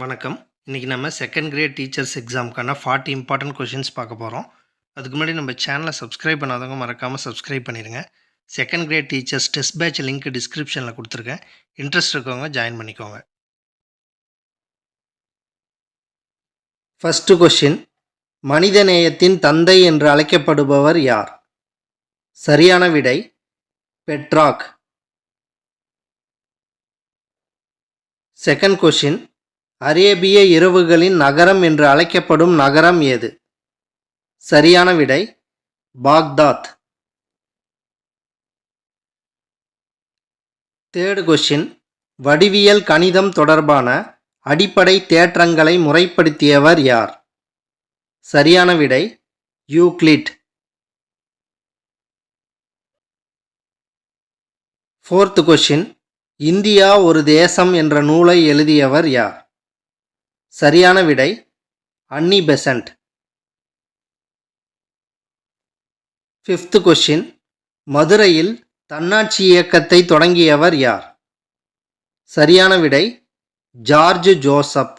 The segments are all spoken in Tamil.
வணக்கம். இன்றைக்கி நம்ம செகண்ட் கிரேட் டீச்சர்ஸ் எக்ஸாமுக்கான ஃபார்ட்டி இம்பார்ட்டன்ட் கொஷின்ஸ் பார்க்க போகிறோம் அதுக்கு முன்னாடி நம்ம சேனலை சப்ஸ்கிரைப் பண்ணாதவங்க மறக்காமல் சப்ஸ்கிரைப் பண்ணிடுங்க second grade teachers test batch link டிஸ்கிரிப்ஷனில் கொடுத்துருக்கேன். இன்ட்ரெஸ்ட் இருக்கவங்க ஜாயின் பண்ணிக்கோங்க. ஃபஸ்ட்டு கொஷின் மனிதநேயத்தின் தந்தை என்று அழைக்கப்படுபவர் யார்? சரியான விடை பெட்ராக். செகண்ட் கொஷின் அரேபிய இரவுகளின் நகரம் என்று அழைக்கப்படும் நகரம் எது சரியான விடை பாக்தாத். தேர்டு கொஷின் வடிவியல் கணிதம் தொடர்பான அடிப்படை தேற்றங்களை முறைப்படுத்தியவர் யார்? சரியான விடை யூக்ளிட். ஃபோர்த் கொஷின் இந்தியா ஒரு தேசம் என்ற நூலை எழுதியவர் யார்? சரியான விடை அன்னி பெசன்ட். ஃபிஃப்த் கொஷின் மதுரையில் தன்னாட்சி இயக்கத்தை தொடங்கியவர் யார்? சரியான விடை ஜார்ஜ் ஜோசப்.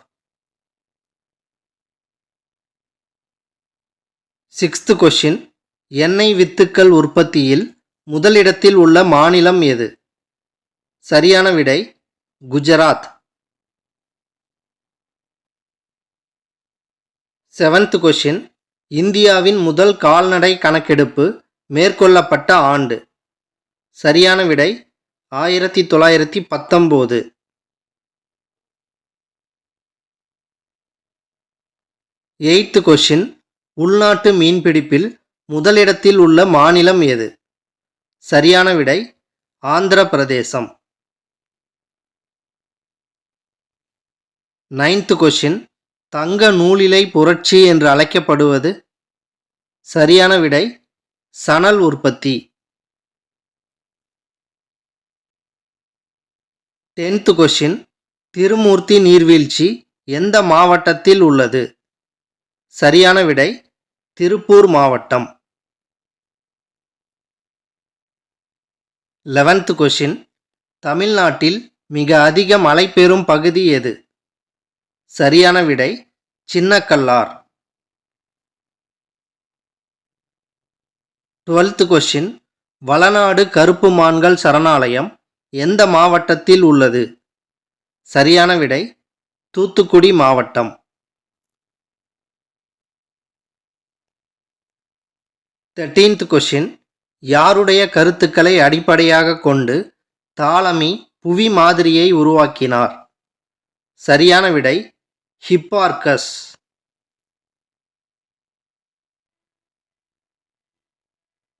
சிக்ஸ்த் கொஷின் எண்ணெய் வித்துக்கள் உற்பத்தியில் முதலிடத்தில் உள்ள மாநிலம் எது? சரியான விடை குஜராத். செவன்த் கொஷின் இந்தியாவின் முதல் கால்நடை கணக்கெடுப்பு மேற்கொள்ளப்பட்ட ஆண்டு. சரியான விடை ஆயிரத்தி தொள்ளாயிரத்தி பத்தொம்போது. எயித்து கொஷின் உள்நாட்டு மீன்பிடிப்பில் முதலிடத்தில் உள்ள மாநிலம் எது? சரியான விடை ஆந்திர பிரதேசம் நைன்த் கொஷின் தங்க நூலிலை புரட்சி என்று அழைக்கப்படுவது சரியான விடை சணல் உற்பத்தி. டென்த் கொஷின் திருமூர்த்தி நீர்வீழ்ச்சி எந்த மாவட்டத்தில் உள்ளது? சரியான விடை திருப்பூர் மாவட்டம். லெவன்த் கொஷின் தமிழ்நாட்டில் மிக அதிக மழை பெறும் பகுதி எது? சரியான விடை சின்னக்கல்லார். டுவெல்த் கொஷின் வளநாடு கருப்பு மான்கள் சரணாலயம் எந்த மாவட்டத்தில் உள்ளது? சரியான விடை தூத்துக்குடி மாவட்டம். தேர்டீன்த் கொஷின் யாருடைய கருத்துக்களை அடிப்படையாக கொண்டு தாளமி புவி மாதிரியை உருவாக்கினார்? சரியான விடை ஹிப்பார்கஸ்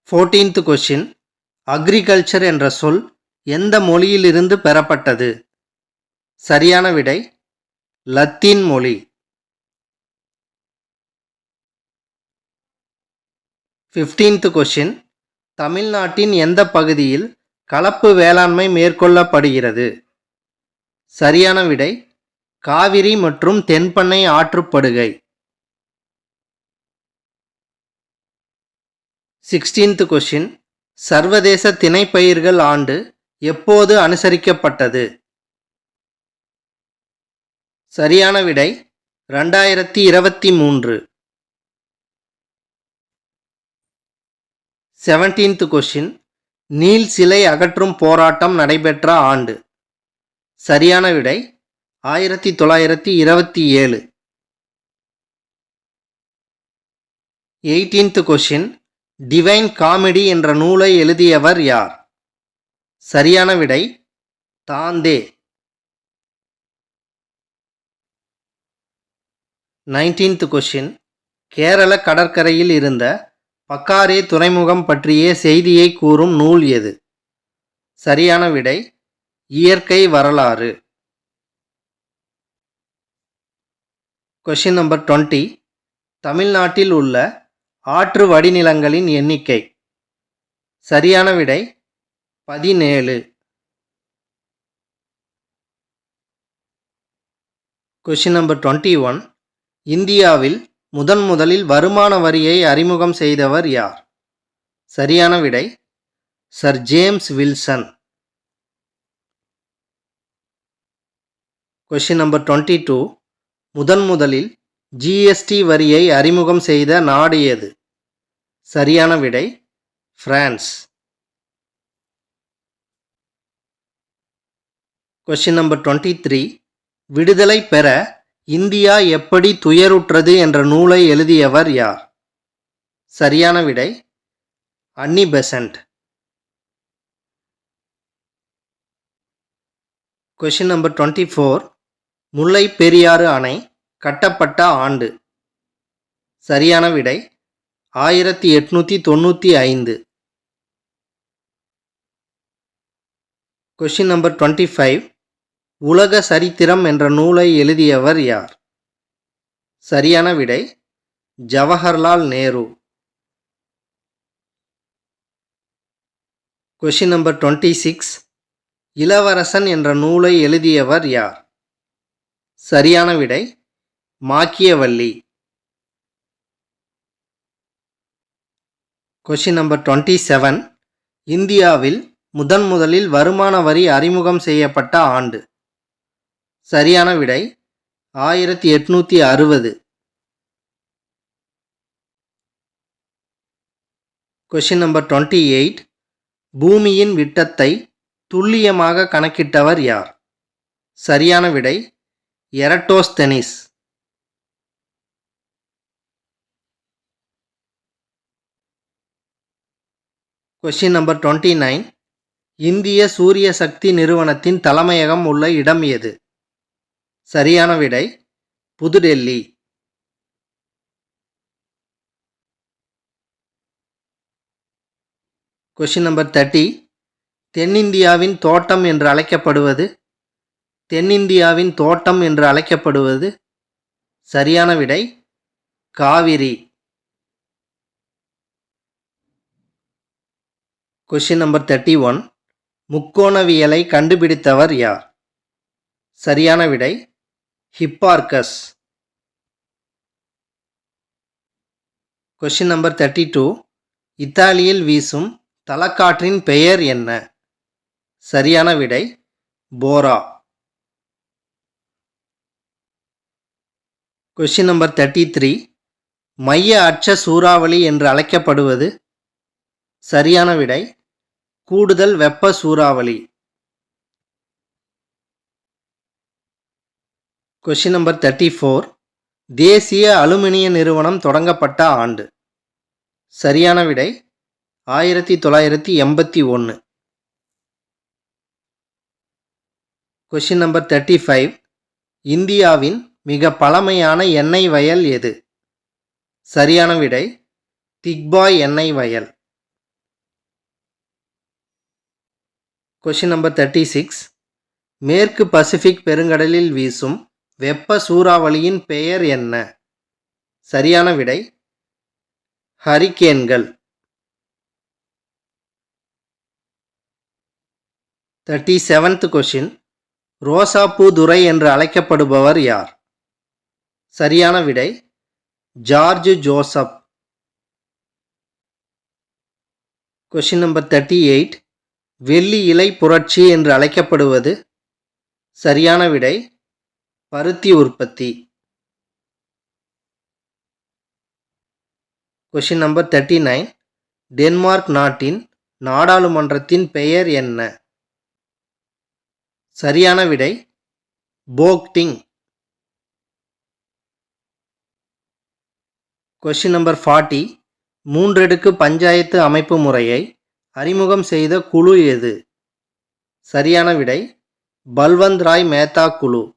ஃபோர்டீன்த் கொஷின் அக்ரிகல்ச்சர் என்ற சொல் எந்த மொழியிலிருந்து பெறப்பட்டது? சரியான விடை லத்தீன் மொழி. ஃபிஃப்டீன்த் கொஷின் தமிழ்நாட்டின் எந்த பகுதியில் கலப்பு வேளாண்மை மேற்கொள்ளப்படுகிறது? சரியான விடை காவிரி மற்றும் தென்பண்ணை ஆற்றுப்படுகை. சிக்ஸ்டீன்த் கொஷின் சர்வதேச திணைப்பயிர்கள் ஆண்டு எப்போது அனுசரிக்கப்பட்டது? சரியான விடை ரெண்டாயிரத்தி இருபத்தி மூன்று. செவன்டீன்த் கொஷின் நீல் சிலை அகற்றும் போராட்டம் நடைபெற்ற ஆண்டு. சரியான விடை ஆயிரத்தி தொள்ளாயிரத்தி இருபத்தி ஏழு. எயிட்டீன்த் கொஷின் டிவைன் காமெடி என்ற நூலை எழுதியவர் யார்? சரியான விடை தாந்தே. நைன்டீன்த் கொஷின் கேரள கடற்கரையில் இருந்த பக்காரே துறைமுகம் பற்றிய செய்தியை கூறும் நூல் எது? சரியான விடை இயற்கை வரலாறு. கொஷின் நம்பர் டுவெண்ட்டி தமிழ்நாட்டில் உள்ள ஆற்று வடிநிலங்களின் எண்ணிக்கை. சரியான விடை பதினேழு. கொஷின் நம்பர் டுவெண்ட்டி ஒன் இந்தியாவில் முதன் முதலில் வருமான வரியை அறிமுகம் செய்தவர் யார்? சரியான விடை sir James Wilson question number twenty two முதன் முதலில் ஜிஎஸ்டி வரியை அறிமுகம் செய்த நாடு எது சரியான விடை France question number twenty three விடுதலை பெற இந்தியா எப்படி துயருற்றது என்ற நூலை எழுதியவர் யார்? சரியான விடை Annie Besant question number twenty four Mullai Periyar அணை கட்டப்பட்ட ஆண்டு. சரியான விடை ஆயிரத்தி எட்நூற்றி தொண்ணூற்றி ஐந்து. கொஷின் நம்பர் டுவெண்ட்டி ஃபைவ் உலக சரித்திரம் என்ற நூலை எழுதியவர் யார்? சரியான விடை Jawaharlal Nehru. Question number twenty six இளவரசன் என்ற நூலை எழுதியவர் யார்? சரியான விடை Machiavelli. Question number twenty seven இந்தியாவில் முதன் முதலில் வருமான வரி அறிமுகம் செய்யப்பட்ட ஆண்டு. சரியான விடை ஆயிரத்தி எட்நூற்றி அறுபது. கொஷின் நம்பர் டுவெண்ட்டி எயிட் பூமியின் விட்டத்தை துல்லியமாக கணக்கிட்டவர் யார்? சரியான விடை Eratosthenes. Question number twenty nine இந்திய சூரிய சக்தி நிறுவனத்தின் தலைமையகம் உள்ள இடம் எது? சரியான விடை புதுடெல்லி. கொஷின் நம்பர் தேர்ட்டி தென்னிந்தியாவின் தோட்டம் என்று அழைக்கப்படுவது? தென்னிந்தியாவின் தோட்டம் என்று அழைக்கப்படுவது சரியான விடை Kaveri. Question number thirty one முக்கோணவியலை கண்டுபிடித்தவர் யார்? சரியான விடை Hipparchus question number thirty two இத்தாலியில் வீசும் தலக்காற்றின் பெயர் என்ன? சரியான விடை bora. Question number thirty three மைய அச்ச சூறாவளி என்று அழைக்கப்படுவது சரியான விடை கூடுதல் வெப்ப சூறாவளி. கொஷின் நம்பர் தேர்ட்டி ஃபோர் தேசிய அலுமினிய நிறுவனம் தொடங்கப்பட்ட ஆண்டு. சரியான விடை ஆயிரத்தி தொள்ளாயிரத்தி எண்பத்தி ஒன்று கொஷின் நம்பர் தேர்ட்டி ஃபைவ் இந்தியாவின் மிக பழமையான எண்ணெய் வயல் எது? சரியான விடை திக்பாய் எண்ணெய் வயல். கொஷின் நம்பர் தேர்ட்டி சிக்ஸ் மேற்கு பசிபிக் பெருங்கடலில் வீசும் வெப்ப சூறாவளியின் பெயர் என்ன? சரியான விடை ஹரிக்கேன்கள். தேர்ட்டி செவன்த் கொஷின் ரோசாப்பூ துரை என்று அழைக்கப்படுபவர் யார்? சரியான விடை George Joseph. Question number thirty eight வெள்ளி இலை புரட்சி என்று அழைக்கப்படுவது சரியான விடை பருத்தி உற்பத்தி. Question number thirty nine Denmark நாட்டின் நாடாளுமன்றத்தின் பெயர் என்ன? சரியான விடை போக்டிங். கொஷின் நம்பர் ஃபார்ட்டி மூன்றடுக்கு பஞ்சாயத்து அமைப்பு முறையை அறிமுகம் செய்த குழு எது? சரியான விடை. பல்வந்த் ராய் மேத்தா குழு.